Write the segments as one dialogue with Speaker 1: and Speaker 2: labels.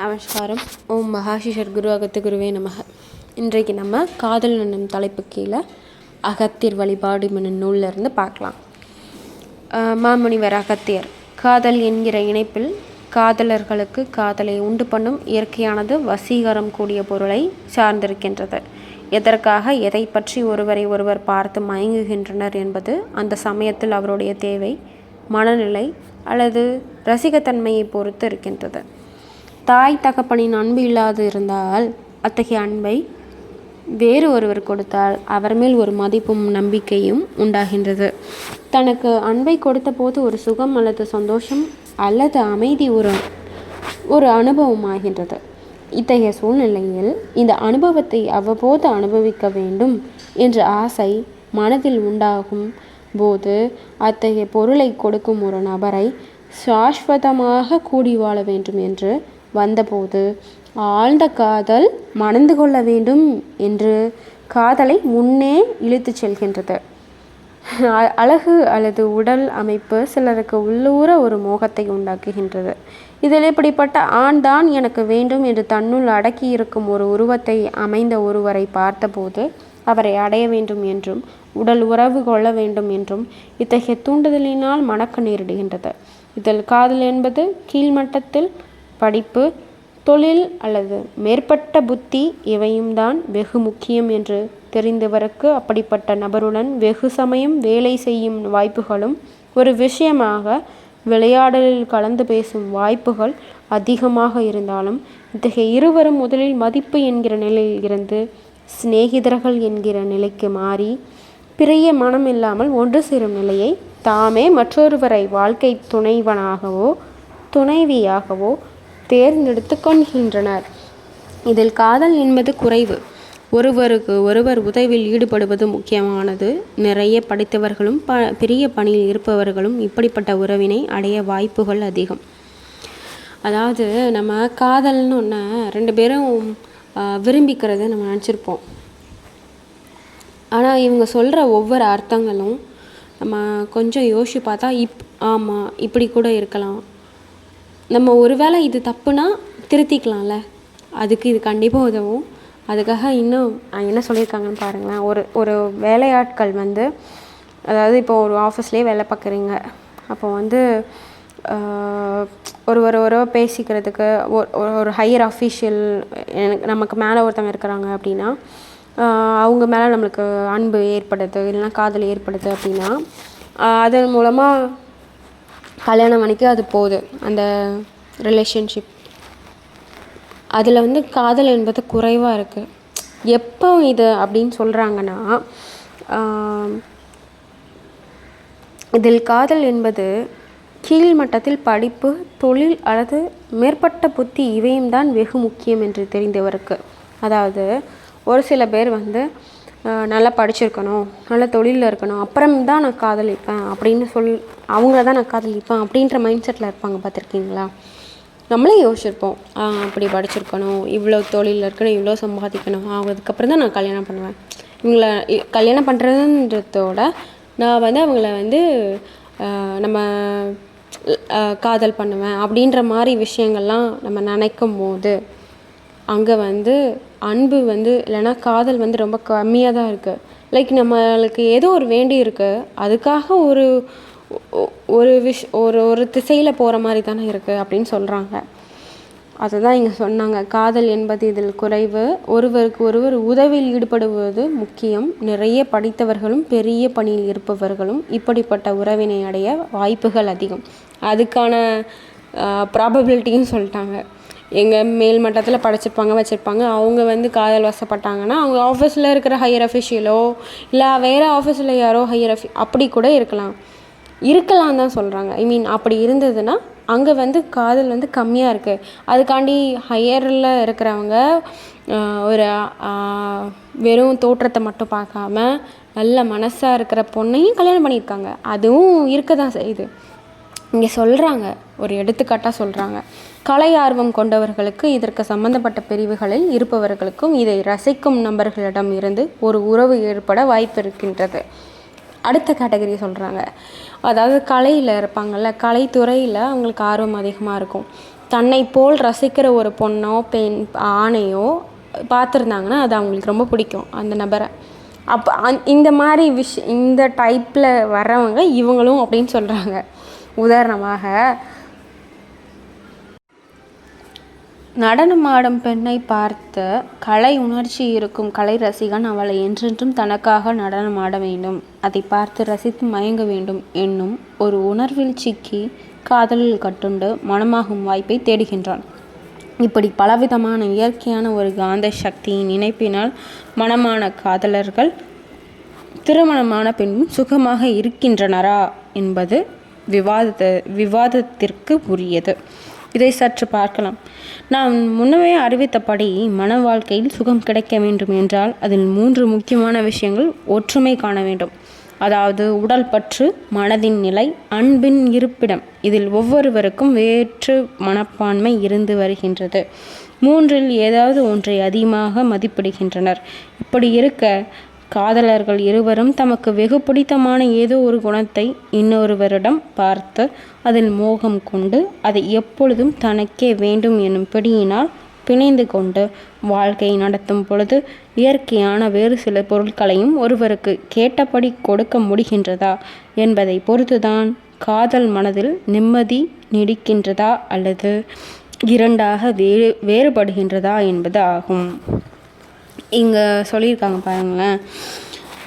Speaker 1: நமஸ்காரம். ஓம் மகாஷிஷர் குரு அகத்து குருவே நமக. இன்றைக்கு நம்ம காதல் என்னும் தலைப்பு கீழே அகத்தியர் வழிபாடு என்னும் நூலிலிருந்து பார்க்கலாம். மாமுனிவர் அகத்தியர் காதல் என்கிற இணைப்பில் காதலர்களுக்கு காதலை உண்டு பண்ணும் இயற்கையானது வசீகரம் கூடிய பொருளை சார்ந்திருக்கின்றது. எதற்காக எதை பற்றி ஒருவரை ஒருவர் பார்த்து மயங்குகின்றனர் என்பது அந்த சமயத்தில் அவருடைய தேவை மனநிலை அல்லது ரசிகத்தன்மையை பொறுத்து இருக்கின்றது. தாய் தகப்பனின் அன்பு இல்லாது இருந்தால் அத்தகைய அன்பை வேறு ஒருவர் கொடுத்தால் அவர் மேல் ஒரு மதிப்பும் நம்பிக்கையும் உண்டாகின்றது. தனக்கு அன்பை கொடுத்த போது ஒரு சுகம் அல்லது சந்தோஷம் அல்லது அமைதி ஒரு ஒரு அனுபவம் ஆகின்றது. இத்தகைய சூழ்நிலையில் இந்த அனுபவத்தை அவ்வப்போது அனுபவிக்க வேண்டும் என்ற ஆசை மனதில் உண்டாகும் போது அத்தகைய பொருளை கொடுக்கும் ஒரு நபரை சாஸ்வதமாக கூடி வாழ வேண்டும் என்று வந்தபோது ஆழ்ந்த காதல் மணந்து கொள்ள வேண்டும் என்று காதலை முன்னே இழுத்துச் செல்கின்றது. அ- அழகு அல்லது உடல் அமைப்பு சிலருக்கு உள்ளூர ஒரு மோகத்தை உண்டாக்குகின்றது. இதில் இப்படிப்பட்ட ஆண் தான் எனக்கு வேண்டும் என்று தன்னுள் அடக்கி இருக்கும் ஒரு உருவத்தை அமைந்த ஒருவரை பார்த்தபோது அவரை அடைய வேண்டும் என்றும் உடல் உறவு கொள்ள வேண்டும் என்றும் இத்தகைய தூண்டுதலினால் மணக்க நேரிடுகின்றது. இதில் காதல் என்பது கீழ்மட்டத்தில் படிப்பு தொழில் அல்லது மேற்பட்ட புத்தி இவையும் தான் வெகு முக்கியம் என்று தெரிந்தவருக்கு அப்படிப்பட்ட நபருடன் வெகு சமயம் வேலை செய்யும் வாய்ப்புகளும் ஒரு விஷயமாக விளையாடலில் கலந்து பேசும் வாய்ப்புகள் அதிகமாக இருந்தாலும் இத்தகைய இருவரும் முதலில் மதிப்பு என்கிற நிலையில் இருந்து சிநேகிதர்கள் என்கிற நிலைக்கு மாறி பிரிய மனம் இல்லாமல் ஒன்று சேரும் நிலையை தாமே மற்றொருவரை வாழ்க்கை துணைவனாகவோ துணைவியாகவோ தேர்ந்தெடுத்து கொள்கின்றனர். இதில் காதல் என்பது குறைவு. ஒருவருக்கு ஒருவர் உதவியில் ஈடுபடுவது முக்கியமானது. நிறைய படித்தவர்களும் ப பெரிய பணியில் இருப்பவர்களும் இப்படிப்பட்ட உறவினை அடைய வாய்ப்புகள் அதிகம். அதாவது நம்ம காதல்னு ஒன்று ரெண்டு பேரும் விரும்பிக்கிறத நம்ம நினச்சிருப்போம். ஆனால் இவங்க சொல்கிற ஒவ்வொரு அர்த்தங்களும் நம்ம கொஞ்சம் யோசிச்சு பார்த்தா இப் ஆமாம் இப்படி கூட இருக்கலாம். நம்ம ஒருவேளை இது தப்புனா திருத்திக்கலாம்ல. அதுக்கு இது கண்டிப்பாக உதவும். அதுக்காக இன்னும் என்ன சொல்லியிருக்காங்கன்னு பாருங்களேன். ஒரு ஒரு வேலையாட்கள் வந்து அதாவது இப்போ ஒரு ஆஃபீஸ்லேயே வேலை பார்க்குறீங்க. அப்போ வந்து ஒரு ஒரு ஒரு பேசிக்கிறதுக்கு ஒரு ஒரு- ஹையர் அஃபீஷியல் எனக்கு நமக்கு மேலே ஒருத்தவங்க இருக்கிறாங்க அப்படின்னா அவங்க மேலே நம்மளுக்கு அன்பு ஏற்படுது இல்லைன்னா காதல் ஏற்படுது அப்படின்னா அதன் மூலமாக கல்யாணம் வரைக்கும் அது போகுது அந்த ரிலேஷன்ஷிப் அதில் வந்து காதல் என்பது குறைவாக இருக்குது எப்போ இது அப்படின்னு சொல்கிறாங்கன்னா இதில் காதல் என்பது கீழ் மட்டத்தில் படிப்பு தொழில் அல்லது மேற்பட்ட புத்தி இவையும் தான் வெகு முக்கியம் என்று தெரிந்தவருக்கு. அதாவது ஒரு சில பேர் வந்து நல்லா படிச்சிருக்கணும் நல்ல தொழிலில் இருக்கணும் அப்புறம் தான் நான் காதலிப்பேன் அப்படின்னு சொல் அவங்கள தான் நான் காதலிப்பேன் அப்படின்ற மைண்ட் செட்டில் இருப்பாங்க பார்த்துருக்கீங்களா? நம்மளே யோசிச்சிருப்போம். அப்படி படிச்சிருக்கணும் இவ்வளோ தொழிலில் இருக்கணும் இவ்வளோ சம்பாதிக்கணும் ஆ, அதுக்கப்புறம் தான் நான் கல்யாணம் பண்ணுவேன். இவங்கள இ- கல்யாணம் பண்ணுறதுன்றதோட நான் வந்து அவங்கள வந்து நம்ம காதல் பண்ணுவேன் அப்படின்ற மாதிரி விஷயங்கள்லாம் நம்ம நினைக்கும் போது அங்கே வந்து அன்பு வந்து இல்லைன்னா காதல் வந்து ரொம்ப கம்மியாக தான் இருக்குது லைக் நம்மளுக்கு ஏதோ ஒரு வேண்டி இருக்குது அதுக்காக ஒரு ஒரு விஷ் ஒரு ஒரு திசையில் போகிற மாதிரி தானே இருக்குது அப்படின்னு சொல்கிறாங்க அதுதான் இங்கே சொன்னாங்க. காதல் என்பது இதில் குறைவு. ஒருவருக்கு ஒருவர் உதவியில் ஈடுபடுவது முக்கியம். நிறைய படித்தவர்களும் பெரிய பணியில் இருப்பவர்களும் இப்படிப்பட்ட உறவினை அடைய வாய்ப்புகள் அதிகம். அதுக்கான ப்ராபபிலிட்டியும் சொல்லிட்டாங்க. எங்கள் மேல் மட்டத்தில் படிச்சிருப்பாங்க வச்சுருப்பாங்க. அவங்க வந்து காதல் வசப்பட்டாங்கன்னா அவங்க ஆஃபீஸில் இருக்கிற ஹையர் அஃபிஷியலோ இல்லை வேறு ஆஃபீஸில் யாரோ ஹையர் அஃபி அப்படி கூட இருக்கலாம். இருக்கலாம் தான் சொல்கிறாங்க ஐ மீன் அப்படி இருந்ததுன்னா அங்கே வந்து காதல் வந்து கம்மியாக இருக்குது அதுக்காண்டி ஹையரில் இருக்கிறவங்க ஒரு வெறும் தோற்றத்தை மட்டும் பார்க்காம நல்ல மனசாக இருக்கிற பொண்ணையும் கல்யாணம் பண்ணியிருக்காங்க. அதுவும் இருக்க தான் செய்யுது. இங்கே சொல்கிறாங்க ஒரு எடுத்துக்காட்டாக சொல்கிறாங்க கலை ஆர்வம் கொண்டவர்களுக்கு இதற்கு சம்பந்தப்பட்ட பிரிவுகளில் இருப்பவர்களுக்கும் இதை ரசிக்கும் நபர்களிடம் இருந்து ஒரு உறவு ஏற்பட வாய்ப்பு இருக்கின்றது. அடுத்த கேட்டகரி சொல்கிறாங்க அதாவது கலையில் இருப்பாங்கள்ல கலைத்துறையில் அவங்களுக்கு ஆர்வம் அதிகமாக இருக்கும். தன்னை போல் ரசிக்கிற ஒரு பொண்ணோ பெண் ஆணையோ பார்த்துருந்தாங்கன்னா அது அவங்களுக்கு ரொம்ப பிடிக்கும் அந்த நபரை. அப்போ அந் இந்த மாதிரி விஷ் இந்த டைப்பில் வர்றவங்க இவங்களும் அப்படின்னு சொல்கிறாங்க உதாரணமாக நடனமாடும் பெண்ணை பார்த்த கலை உணர்ச்சி இருக்கும் கலை ரசிகன் அவளை என்றென்றும் தனக்காக நடனமாட வேண்டும். அதை பார்த்து ரசித்து மயங்க வேண்டும் என்னும் ஒரு உணர்வில் சிக்கி காதலில் கட்டுண்டு மனமாகும் வாய்ப்பை தேடுகின்றான். இப்படி பலவிதமான இயற்கையான ஒரு காந்த சக்தியின் இணைப்பினால் மனமான காதலர்கள் திருமணமான பெண்ணும் சுகமாக இருக்கின்றனரா என்பது விவாதத்தை விவாதத்திற்கு உரியது. இதை சற்று பார்க்கலாம். நாம் முன்னமே அறிவித்தபடி மன வாழ்க்கையில் சுகம் கிடைக்க வேண்டும் என்றால் அதில் மூன்று முக்கியமான விஷயங்கள் ஒற்றுமை காண வேண்டும். அதாவது உடல் பற்று மனதின் நிலை அன்பின் இருப்பிடம். இதில் ஒவ்வொருவருக்கும் வேற்று மனப்பான்மை இருந்து வருகின்றது. மூன்றில் ஏதாவது ஒன்றை அதிகமாக மதிப்பிடுகின்றனர். இப்படி இருக்க காதலர்கள் இருவரும் தமக்கு வெகு பிடித்தமான ஏதோ ஒரு குணத்தை இன்னொருவரிடம் பார்த்து அதில் மோகம் கொண்டு அதை எப்பொழுதும் தனக்கே வேண்டும் எனும் பிடியினால் பிணைந்து கொண்டு வாழ்க்கையை நடத்தும் பொழுது இயற்கையான வேறு சில பொருட்களையும் ஒருவருக்கு கேட்டபடி கொடுக்க முடிகின்றதா என்பதை பொறுத்துதான் காதல் மனதில் நிம்மதி நீடிக்கின்றதா அல்லது இரண்டாக வேறு வேறுபடுகின்றதா என்பது ஆகும். இங்கே சொல்லியிருக்காங்க பாருங்களேன்.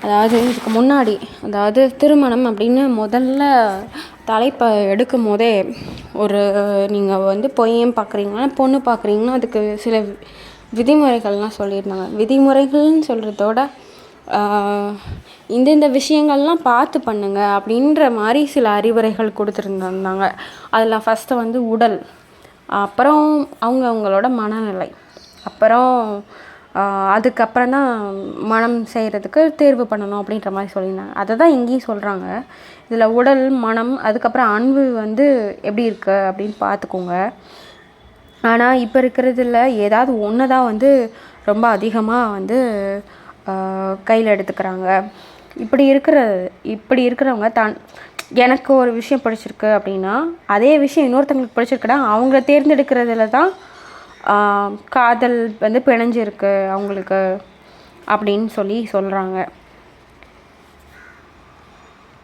Speaker 1: அதாவது இதுக்கு முன்னாடி அதாவது திருமணம் அப்படின்னு முதல்ல தலைப்பை எடுக்கும் போதே ஒரு நீங்கள் வந்து பொய்யம் பார்க்குறீங்கன்னா பொண்ணு பார்க்குறீங்கன்னா அதுக்கு சில விதிமுறைகள்லாம் சொல்லியிருந்தாங்க. விதிமுறைகள்னு சொல்கிறதோட இந்தந்த விஷயங்கள்லாம் பார்த்து பண்ணுங்க அப்படின்ற மாதிரி சில அறிவுரைகள் கொடுத்துருந்தாங்க. அதில் ஃபஸ்ட்டு வந்து உடல் அப்புறம் அவங்க அவங்களோட மனநிலை அப்புறம் அதுக்கப்புறம் தான் மணம் செய்கிறதுக்கு தேர்வு பண்ணணும் அப்படின்ற மாதிரி சொல்லியிருந்தாங்க. அதை தான் இங்கேயும் சொல்கிறாங்க இதில் உடல் மனம் அதுக்கப்புறம் அன்பு வந்து எப்படி இருக்குது அப்படின்னு பார்த்துக்கோங்க. ஆனால் இப்போ இருக்கிறதுல ஏதாவது ஒன்று தான் வந்து ரொம்ப அதிகமாக வந்து கையில் எடுத்துக்கிறாங்க. இப்படி இருக்கிற இப்படி இருக்கிறவங்க தான் எனக்கு ஒரு விஷயம் பிடிச்சிருக்கு அப்படின்னா அதே விஷயம் இன்னொருத்தங்களுக்கு பிடிச்சிருக்குன்னா அவங்க தேர்ந்தெடுக்கிறதுல தான் காதல் வந்து பிணைஞ்சிருக்கு அவங்களுக்கு அப்படின்னு சொல்லி சொல்கிறாங்க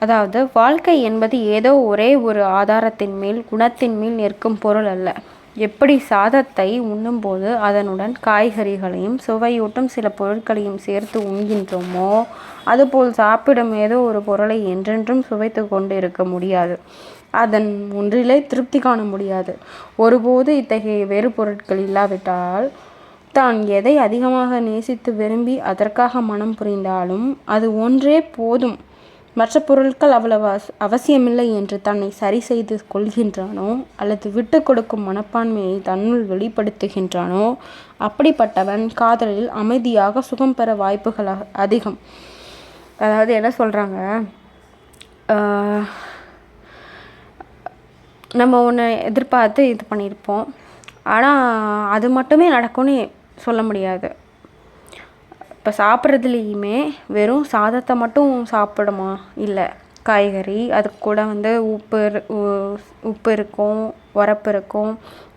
Speaker 1: அதாவது வாழ்க்கை என்பது ஏதோ ஒரே ஒரு ஆதாரத்தின் மேல் குணத்தின் மேல் நிற்கும் பொருள் அல்ல. எப்படி சாதத்தை உண்ணும்போது அதனுடன் காய்கறிகளையும் சுவையூட்டும் சில பொருட்களையும் சேர்த்து உண்கின்றோமோ அதுபோல் சாப்பிடும் ஏதோ ஒரு பொருளை என்றென்றும் சுவைத்து கொண்டு இருக்க முடியாது. அதன் ஒன்றிலே திருப்தி காண முடியாது. ஒருபோது இத்தகைய வேறு பொருட்கள் இல்லாவிட்டால் தான் எதை அதிகமாக நேசித்து விரும்பி அதற்காக மனம் புரிந்தாலும் அது ஒன்றே போதும். மற்ற பொருட்கள் அவ்வளவு அவசியமில்லை என்று தன்னை சரி செய்து கொள்கின்றானோ அல்லது விட்டு கொடுக்கும் மனப்பான்மையை தன்னுள் வெளிப்படுத்துகின்றானோ அப்படிப்பட்டவன் காதலில் அமைதியாக சுகம் பெற வாய்ப்புகள் அதிகம். அதாவது என்ன சொல்கிறாங்க நம்ம ஒன்று எதிர்பார்த்து இது பண்ணியிருப்போம். ஆனால் அது மட்டுமே நடக்கும்னு சொல்ல முடியாது. இப்போ சாப்பிட்றதுலேயுமே வெறும் சாதத்தை மட்டும் சாப்பிடுமா இல்லை காய்கறி அது கூட வந்து உப்பு உப்பு இருக்கும் உரப்பு இருக்கும்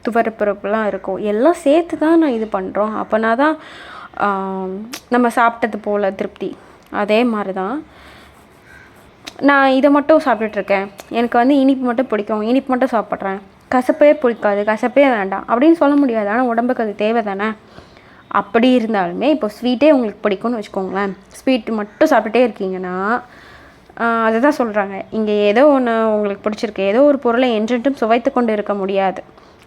Speaker 1: துவரப்பருப்புலாம் இருக்கும். எல்லாம் சேர்த்து தான் நான் இது பண்ணுறோம் அப்போனா தான் நம்ம சாப்பிட்டது போல் திருப்தி. அதே மாதிரி தான் நான் இதை மட்டும் சாப்பிட்டுட்ருக்கேன். எனக்கு வந்து இனிப்பு மட்டும் பிடிக்கும். இனிப்பு மட்டும் சாப்பிட்றேன். கசப்பே பிடிக்காது. கசப்பே வேண்டாம். அப்படின்னு சொல்ல முடியாது. ஆனால் உடம்புக்கு அது தேவை தானே அப்படி இருந்தாலுமே இப்போ ஸ்வீட்டே உங்களுக்கு பிடிக்கும்னு வச்சுக்கோங்களேன். ஸ்வீட் மட்டும் சாப்பிட்டுட்டே இருக்கீங்கன்னா அதை தான் சொல்கிறாங்க இங்கே ஏதோ ஒன்று உங்களுக்கு பிடிச்சிருக்கு. ஏதோ ஒரு பொருளை என்றென்றும் சுவைத்து கொண்டு இருக்க முடியாது.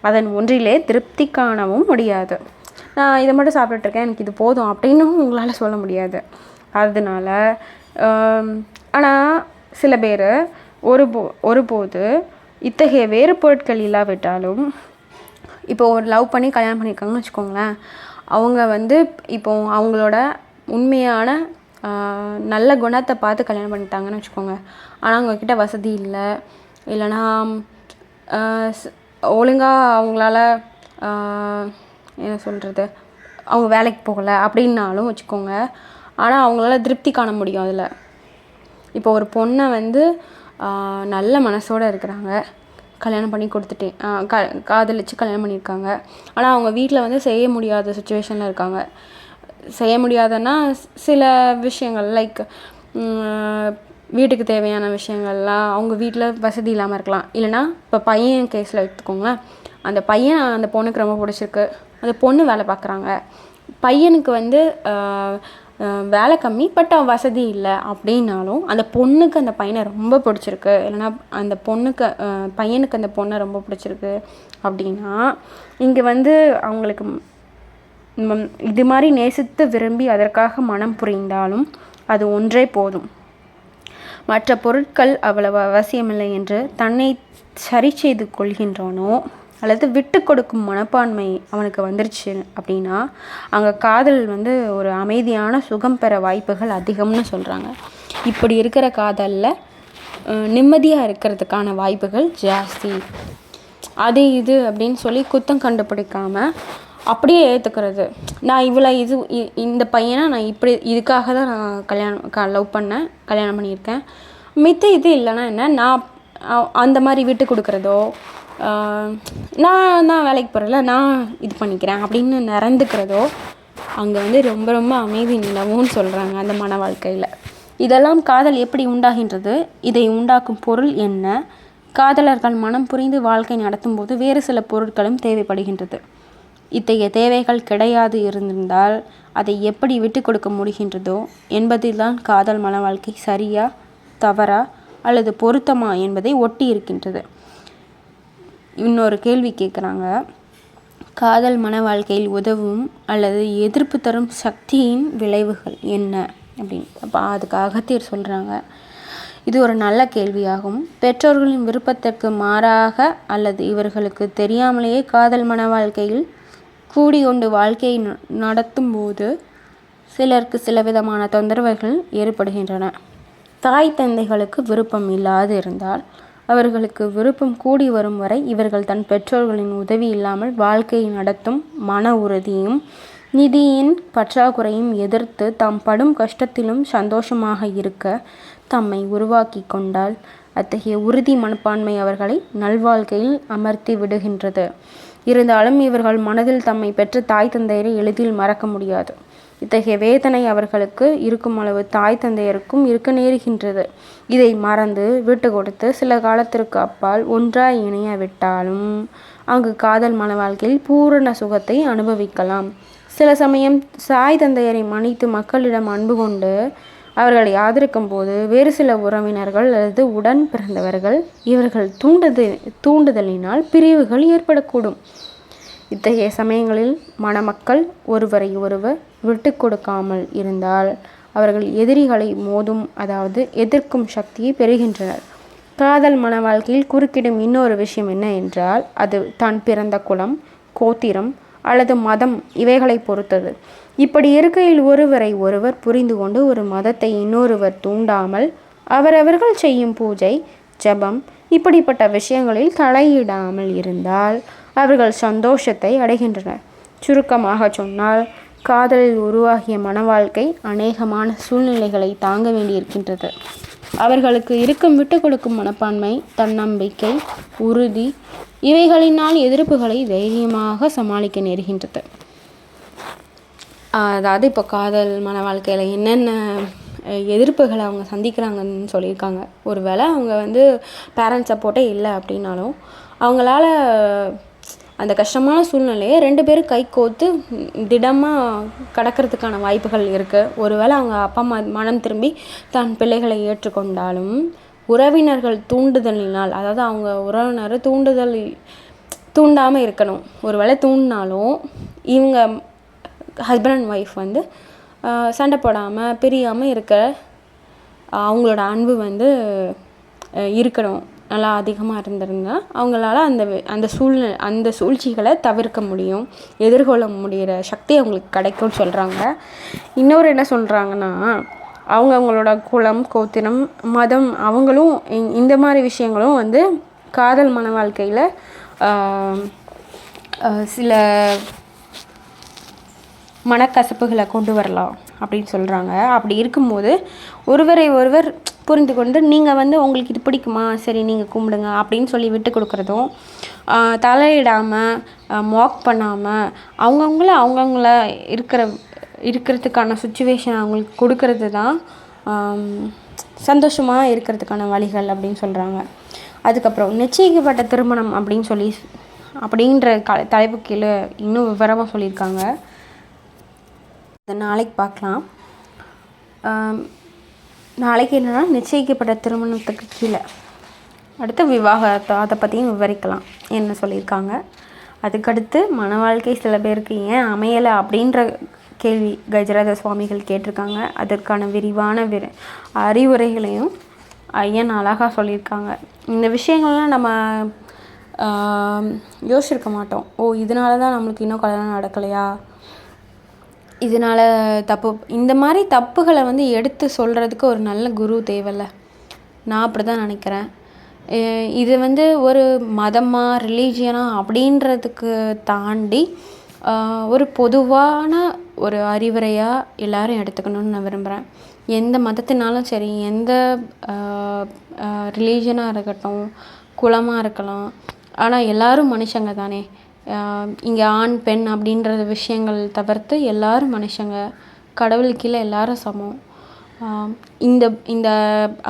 Speaker 1: அதன் ஒன்றிலே திருப்தி காணவும் முடியாது. நான் இதை மட்டும் சாப்பிட்டுட்ருக்கேன். எனக்கு இது போதும் அப்படின்னும் உங்களால் சொல்ல முடியாது. அதனால ஆனால் சில பேர் ஒரு போ ஒருபோது இத்தகைய வேறு பொருட்கள் இல்லாவிட்டாலும் இப்போ ஒரு லவ் பண்ணி கல்யாணம் பண்ணியிருக்காங்கன்னு வச்சுக்கோங்களேன் அவங்க வந்து இப்போ அவங்களோட உண்மையான நல்ல குணத்தை பார்த்து கல்யாணம் பண்ணிட்டாங்கன்னு வச்சுக்கோங்க. ஆனால் அவங்கக்கிட்ட வசதி இல்லை. இல்லைனா ஒழுங்காக அவங்களால என்ன சொல்கிறது அவங்க வேலைக்கு போகலை அப்படின்னாலும் வச்சுக்கோங்க. ஆனால் அவங்களால திருப்தி காண முடியும் அதில். இப்போ ஒரு பொண்ணை வந்து நல்ல மனசோடு இருக்கிறாங்க. கல்யாணம் பண்ணி கொடுத்துட்டேன். க காதலிச்சு கல்யாணம் பண்ணியிருக்காங்க. ஆனால் அவங்க வீட்டில் வந்து செய்ய முடியாத சுச்சுவேஷனில் இருக்காங்க. செய்ய முடியாதன்னா சில விஷயங்கள் லைக் வீட்டுக்கு தேவையான விஷயங்கள்லாம் அவங்க வீட்டில் வசதி இல்லாமல் இருக்கலாம். இல்லைனா இப்போ பையன் கேஸில் எடுத்துக்கோங்களேன். அந்த பையன் அந்த பொண்ணுக்கு ரொம்ப பிடிச்சிருக்கு. அந்த பொண்ணு வேலை பார்க்குறாங்க. பையனுக்கு வந்து வேலை கம்மி பட் அவன் வசதி இல்லை அப்படின்னாலும் அந்த பொண்ணுக்கு அந்த பையனை ரொம்ப பிடிச்சிருக்கு. இல்லைனா அந்த பொண்ணுக்கு பையனுக்கு அந்த பொண்ணை ரொம்ப பிடிச்சிருக்கு அப்படின்னா இங்கே வந்து அவங்களுக்கு இது மாதிரி நேசித்து விரும்பி அதற்காக மனம் புரிந்தாலும் அது ஒன்றே போதும். மற்ற பொருட்கள் அவ்வளவு அவசியமில்லை என்று தன்னை சரி செய்து கொள்கின்றானோ அல்லது விட்டு கொடுக்கும் மனப்பான்மை அவனுக்கு வந்துருச்சு அப்படின்னா அங்கே காதல் வந்து ஒரு அமைதியான சுகம் பெற வாய்ப்புகள் அதிகம்னு சொல்கிறாங்க இப்படி இருக்கிற காதலில் நிம்மதியாக இருக்கிறதுக்கான வாய்ப்புகள் ஜாஸ்தி. அது இது அப்படின்னு சொல்லி குத்தம் கண்டுபிடிக்காமல் அப்படியே ஏற்றுக்கிறது நான் இவ்வளோ இது இந்த பையனை நான் இப்படி இதுக்காக தான் நான் கல்யாணம் க லவ் பண்ணேன் கல்யாணம் பண்ணியிருக்கேன். மித்த இது இல்லைன்னா என்ன? நான் அந்த மாதிரி விட்டு கொடுக்குறதோ நான் நான் வேலைக்கு போகிறேன்ல நான் இது பண்ணிக்கிறேன் அப்படின்னு நிறந்துக்கிறதோ அங்கே வந்து ரொம்ப ரொம்ப அமைதி நிலவும்னு சொல்கிறாங்க அந்த மன வாழ்க்கையில். இதெல்லாம் காதல் எப்படி உண்டாகின்றது? இதை உண்டாக்கும் பொருள் என்ன? காதலர்கள் மனம் புரிந்து வாழ்க்கை நடத்தும் போது வேறு சில பொருட்களும் தேவைப்படுகின்றது. இத்தகைய தேவைகள் கிடையாது இருந்திருந்தால் அதை எப்படி விட்டு கொடுக்க முடிகின்றதோ என்பதில்தான் காதல் மன வாழ்க்கை சரியா தவறா அல்லது பொருத்தமா என்பதை ஒட்டி இருக்கின்றது. இன்னொரு கேள்வி கேட்குறாங்க காதல் மன வாழ்க்கையில் உதவும் அல்லது எதிர்ப்பு தரும் சக்தியின் விளைவுகள் என்ன? அப்படின்னு. அப்போ அதுக்கு அகத்தியர் சொல்கிறாங்க இது ஒரு நல்ல கேள்வியாகும். பெற்றோர்களின் விருப்பத்திற்கு மாறாக அல்லது இவர்களுக்கு தெரியாமலேயே காதல் மன வாழ்க்கையில் கூடி கொண்டு வாழ்க்கையை நடத்தும் போது சிலருக்கு சில விதமான தொந்தரவுகள் ஏற்படுகின்றன. தாய் தந்தைகளுக்கு விருப்பம் இல்லாது இருந்தால் அவர்களுக்கு விருப்பம் கூடி வரும் வரை இவர்கள் தன் பெற்றோர்களின் உதவி இல்லாமல் வாழ்க்கையை நடத்தும் மன உறுதியும் நிதியின் பற்றாக்குறையும் எதிர்த்து தாம் படும் கஷ்டத்திலும் சந்தோஷமாக இருக்க தம்மை உருவாக்கி கொண்டால் அத்தகைய உறுதி மனப்பான்மை அவர்களை நல்வாழ்க்கையில் அமர்த்தி விடுகின்றது. இருந்தாலும் இவர்கள் மனதில் தம்மை பெற்ற தாய் தந்தையரை எளிதில் மறக்க முடியாது. இத்தகைய வேதனை அவர்களுக்கு இருக்கும் அளவு தாய் தந்தையருக்கும் இருக்க நேருகின்றது. இதை மறந்து விட்டு கொடுத்து சில காலத்திற்கு அப்பால் ஒன்றாய் இணைய விட்டாலும் அங்கு காதல் மன வாழ்க்கையில் பூரண சுகத்தை அனுபவிக்கலாம். சில சமயம் சாய் தந்தையரை மன்னித்து மக்களிடம் அன்பு கொண்டு அவர்களை ஆதரிக்கும் போது வேறு சில உறவினர்கள் அல்லது உடன் பிறந்தவர்கள் இவர்கள் தூண்டுதல் தூண்டுதலினால் பிரிவுகள் ஏற்படக்கூடும். இத்தகைய சமயங்களில் மணமக்கள் ஒருவரை ஒருவர் விட்டு கொடுக்காமல் இருந்தால் அவர்கள் எதிரிகளை மோதும் அதாவது எதிர்க்கும் சக்தியை பெறுகின்றனர். காதல் மன வாழ்க்கையில் குறுக்கிடும் இன்னொரு விஷயம் என்ன என்றால் அது தான் பிறந்த குலம் கோத்திரம் அல்லது மதம் இவைகளை பொறுத்தது. இப்படி இருக்கையில் ஒருவரை ஒருவர் புரிந்து கொண்டு ஒரு மதத்தை இன்னொருவர் தூண்டாமல் அவரவர்கள் செய்யும் பூஜை ஜபம் இப்படிப்பட்ட விஷயங்களில் தலையிடாமல் இருந்தால் அவர்கள் சந்தோஷத்தை அடைகின்றனர். சுருக்கமாக சொன்னால் காதலில் உருவாகிய மன வாழ்க்கை அநேகமான சூழ்நிலைகளை தாங்க வேண்டியிருக்கின்றது. அவர்களுக்கு இருக்கும் விட்டு கொடுக்கும் மனப்பான்மை தன்னம்பிக்கை உறுதி இவைகளினால் எதிர்ப்புகளை தைரியமாக சமாளிக்க நேருகின்றது. அதாவது இப்போ காதல் மன வாழ்க்கையில் என்னென்ன எதிர்ப்புகளை அவங்க சந்திக்கிறாங்கன்னு சொல்லியிருக்காங்க. ஒரு வேளை அவங்க வந்து பேரண்ட்ஸ் சப்போர்ட்டே இல்லை அப்படின்னாலும் அவங்களால அந்த கஷ்டமான சூழ்நிலையை ரெண்டு பேரும் கை கோர்த்து திடமாக கடக்கிறதுக்கான வாய்ப்புகள் இருக்குது ஒரு வேளை அவங்க அப்பா அம்மா மனம் திரும்பி தன் பிள்ளைகளை ஏற்றுக்கொண்டாலும் உறவினர்கள் தூண்டுதலினால் அதாவது அவங்க உறவினர் தூண்டுதல் தூண்டாமல் இருக்கணும். ஒரு வேளை தூண்டினாலும் இவங்க ஹஸ்பண்ட் அண்ட் ஒய்ஃப் வந்து சண்டை போடாமல் பிரியாமல் இருக்க அவங்களோட அன்பு வந்து இருக்கணும். நல்லா அதிகமாக இருந்திருந்தால் அவங்களால அந்த அந்த சூழ்நிலை அந்த சூழ்ச்சிகளை தவிர்க்க முடியும். எதிர்கொள்ள முடிகிற சக்தி அவங்களுக்கு கிடைக்கும்னு சொல்கிறாங்க இன்னொரு என்ன சொல்கிறாங்கன்னா அவங்க அவங்களோட குலம் கோத்திரம் மதம் அவங்களும் இந்த மாதிரி விஷயங்களும் வந்து காதல் மன வாழ்க்கையில் சில மனக்கசப்புகளை கொண்டு வரலாம் அப்படின்னு சொல்கிறாங்க அப்படி இருக்கும்போது ஒருவரை ஒருவர் புரிந்து கொண்டு நீங்கள் வந்து உங்களுக்கு இது பிடிக்குமா? சரி நீங்கள் கும்பிடுங்க அப்படின்னு சொல்லி விட்டு கொடுக்குறதும் தலையிடாமல் மாக் பண்ணாமல் அவங்கவுங்கள அவங்கவுங்கள இருக்கிற இருக்கிறதுக்கான சுச்சுவேஷன் அவங்களுக்கு கொடுக்கறது தான் சந்தோஷமாக இருக்கிறதுக்கான வழிகள் அப்படின்னு சொல்கிறாங்க அதுக்கப்புறம் நிச்சயிக்கப்பட்ட திருமணம் அப்படின்னு சொல்லி அப்படின்ற க தலைப்பு கீழே இன்னும் விவரமாக சொல்லியிருக்காங்க. அதை நாளைக்கு பார்க்கலாம். நாளைக்கு என்னென்னா நிச்சயிக்கப்பட்ட திருமணத்துக்கு கீழே. அடுத்து விவாகரத்து அதை பற்றியும் விவரிக்கலாம். என்ன சொல்லியிருக்காங்க? அதுக்கடுத்து மன வாழ்க்கை சில பேருக்கு ஏன் அமையலை அப்படின்ற கேள்வி கஜராஜ சுவாமிகள் கேட்டிருக்காங்க. அதற்கான விரிவான விர அறிவுரைகளையும் ஐயன் அழகாக சொல்லியிருக்காங்க. இந்த விஷயங்கள்லாம் நம்ம யோசிச்சிருக்க மாட்டோம். ஓ இதனால தான் நம்மளுக்கு இன்னும் கல்யாணம் நடக்கலையா? இதனால் தப்பு இந்த மாதிரி தப்புகளை வந்து எடுத்து சொல்கிறதுக்கு ஒரு நல்ல குரு தேவையில்ல. நான் அப்படி தான் நினைக்கிறேன் இது வந்து ஒரு மதமாக ரிலீஜியனா அப்படின்றதுக்கு தாண்டி ஒரு பொதுவான ஒரு அறிவுரையாக எல்லாரும் எடுத்துக்கணும்னு நான் விரும்புகிறேன் எந்த மதத்தினாலும் சரி எந்த ரிலீஜனாக இருக்கட்டும் குலமாக இருக்கலாம். ஆனால் எல்லோரும் மனுஷங்க தானே. இங்கே ஆண் பெண் அப்படின்ற விஷயங்கள் தவிர்த்து எல்லாரும் மனுஷங்க கடவுள் கீழே எல்லாரும் சமம். இந்த இந்த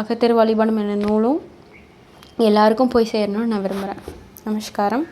Speaker 1: அகத்திரு வழிபாடும் என்ற நூலும் எல்லாருக்கும் போய் சேரணும்னு நான் விரும்புகிறேன் நமஸ்காரம்.